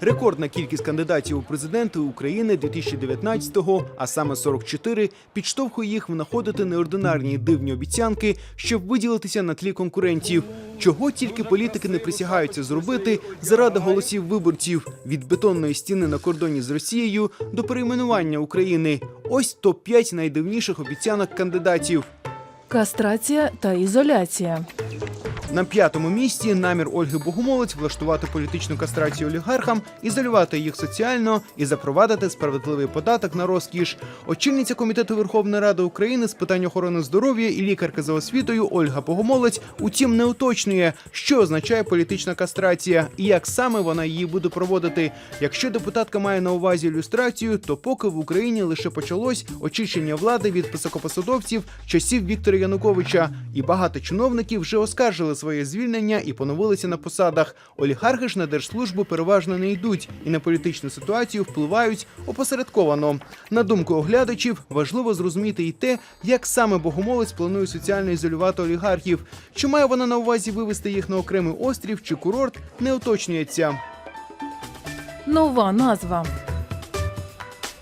Рекордна кількість кандидатів у президенти України 2019-го, а саме 44, підштовхує їх внаходити неординарні дивні обіцянки, щоб виділитися на тлі конкурентів. Чого тільки політики не присягаються зробити заради голосів виборців від бетонної стіни на кордоні з Росією до перейменування України. Ось топ 5 найдивніших обіцянок кандидатів. Кастрація та ізоляція. На п'ятому місці намір Ольги Богомолець влаштувати політичну кастрацію олігархам, ізолювати їх соціально і запровадити справедливий податок на розкіш. Очільниця комітету Верховної Ради України з питань охорони здоров'я і лікарка за освітою Ольга Богомолець, утім, не уточнює, що означає політична кастрація і як саме вона її буде проводити. Якщо депутатка має на увазі ілюстрацію, то поки в Україні лише почалось очищення влади від високопосадовців часів Віктора Януковича, і багато чиновників вже оскаржили своє звільнення і поновилися на посадах. Олігархи ж на держслужбу переважно не йдуть і на політичну ситуацію впливають опосередковано. На думку оглядачів, важливо зрозуміти і те, як саме богомолець планує соціально ізолювати олігархів. Чи має вона на увазі вивести їх на окремий острів чи курорт, не уточнюється. Нова назва.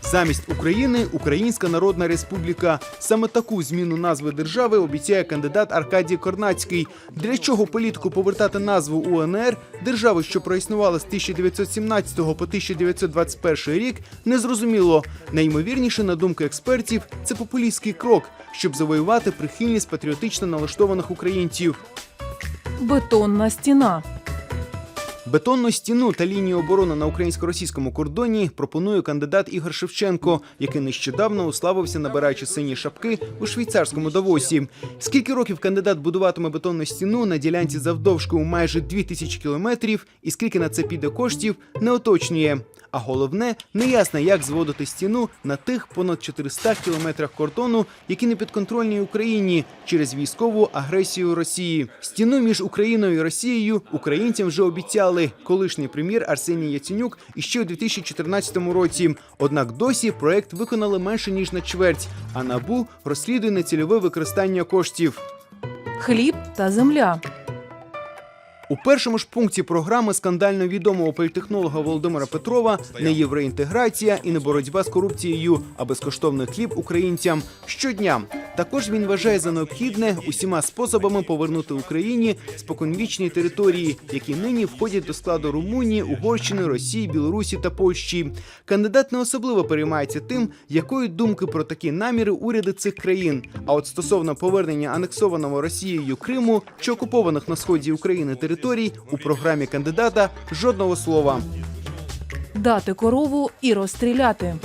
Замість України Українська Народна Республіка. Саме таку зміну назви держави обіцяє кандидат Аркадій Корнацький. Для чого політику повертати назву УНР держави, що проіснувала з 1917 по 1921 рік, незрозуміло. Найімовірніше, на думку експертів, це популістський крок, щоб завоювати прихильність патріотично налаштованих українців. Бетонна стіна. Бетонну стіну та лінію оборони на українсько-російському кордоні пропонує кандидат Ігор Шевченко, який нещодавно уславився, набираючи сині шапки у швейцарському Давосі. Скільки років кандидат будуватиме бетонну стіну на ділянці завдовжки у майже 2000 кілометрів, і скільки на це піде коштів, не уточнює. А головне, неясно, як зводити стіну на тих понад 400 кілометрах кордону, які не підконтрольні Україні через військову агресію Росії. Стіну між Україною і Росією українцям вже обіцяли колишній прем'єр Арсеній Яценюк іще у 2014 році. Однак досі проект виконали менше ніж на чверть. А набу розслідує нецільове використання коштів. Хліб та земля. У першому ж пункті програми скандально відомого політехнолога Володимира Петрова не євроінтеграція і не боротьба з корупцією, а безкоштовний хліб українцям щодня. Також він вважає за необхідне усіма способами повернути Україні споконвічні території, які нині входять до складу Румунії, Угорщини, Росії, Білорусі та Польщі. Кандидат не особливо переймається тим, якої думки про такі наміри уряди цих країн. А от стосовно повернення анексованого Росією Криму чи окупованих на сході України територій у програмі кандидата жодного слова. Дати корову і розстріляти.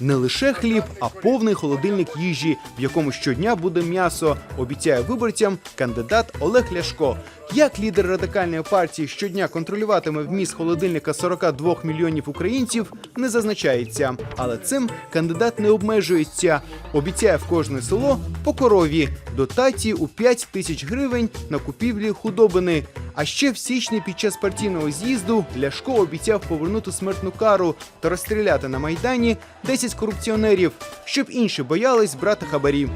Не лише хліб, а повний холодильник їжі, в якому щодня буде м'ясо, обіцяє виборцям кандидат Олег Ляшко. Як лідер радикальної партії щодня контролюватиме вміст холодильника 42 мільйонів українців, не зазначається. Але цим кандидат не обмежується. Обіцяє в кожне село по корові дотації у 5 тисяч гривень на купівлі худобини. А ще в січні під час партійного з'їзду Ляшко обіцяв повернути смертну кару та розстріляти на майдані 10 корупціонерів, щоб інші боялись брати хабарі.